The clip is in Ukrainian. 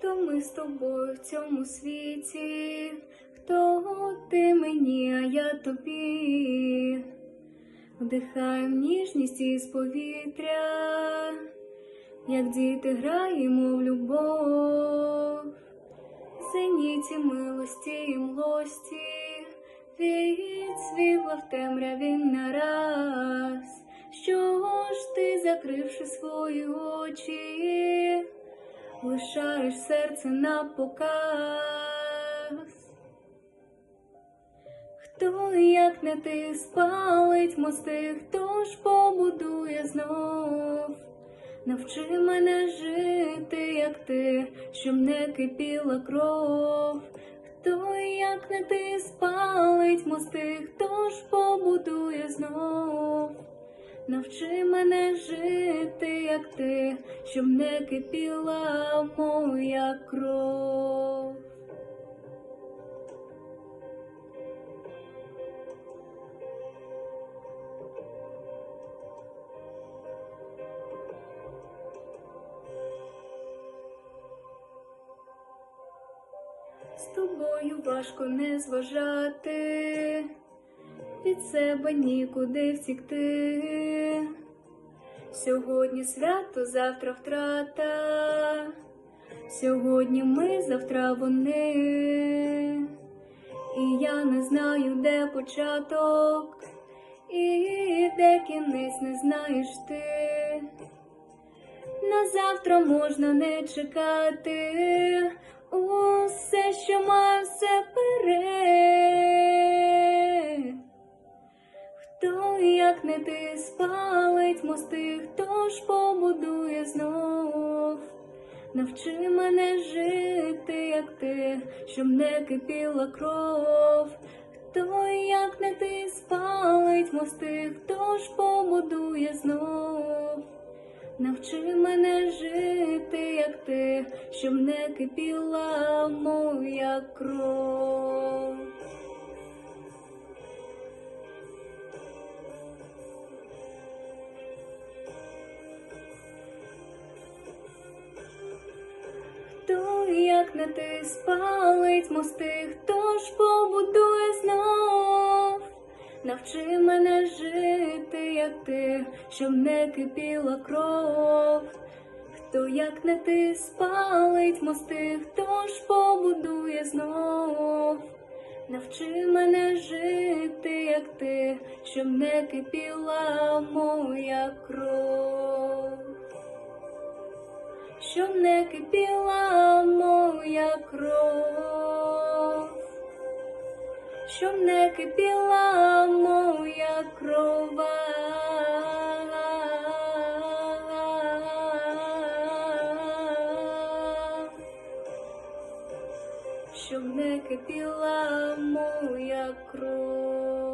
хто ми з тобою в цьому світі, хто ти мені, а я тобі, вдихаємо ніжність із повітря, як діти граємо в любов, зеніті милості і млості, від світла в темряві нараз. Що ж ти, закривши свої очі, лишаєш серце на показ? Хто, як не ти, спалить мости, хто ж побудує знов? Навчи мене жити, як ти, щоб не кипіла кров. Хто, як не ти, спалить мости, хто ж побудує знов? Навчи мене жити, як ти, щоб не кипіла моя кров. З тобою важко не зважати, від себе нікуди втікти. Сьогодні свято, завтра втрата, сьогодні ми, завтра вони. І я не знаю, де початок, і де кінець не знаєш ти. На завтра можна не чекати, усе, що має спалить мости, хто ж побудує знов? Навчи мене жити, як ти, щоб не кипіла кров. Хто, як не ти, спалить мости, хто ж побудує знов? Навчи мене жити, як ти, щоб не кипіла моя кров. Як не ти, спалить мости, хто ж побудує знов? Навчи мене жити, як ти, щоб не кипіла кров. Хто, як не ти, спалить мости, хто ж побудує знов? Навчи мене жити, як ти, щоб не кипіла моя кров щоб не кипіла моя кров, щоб не кипіла моя крова. Щоб не кипіла моя кров.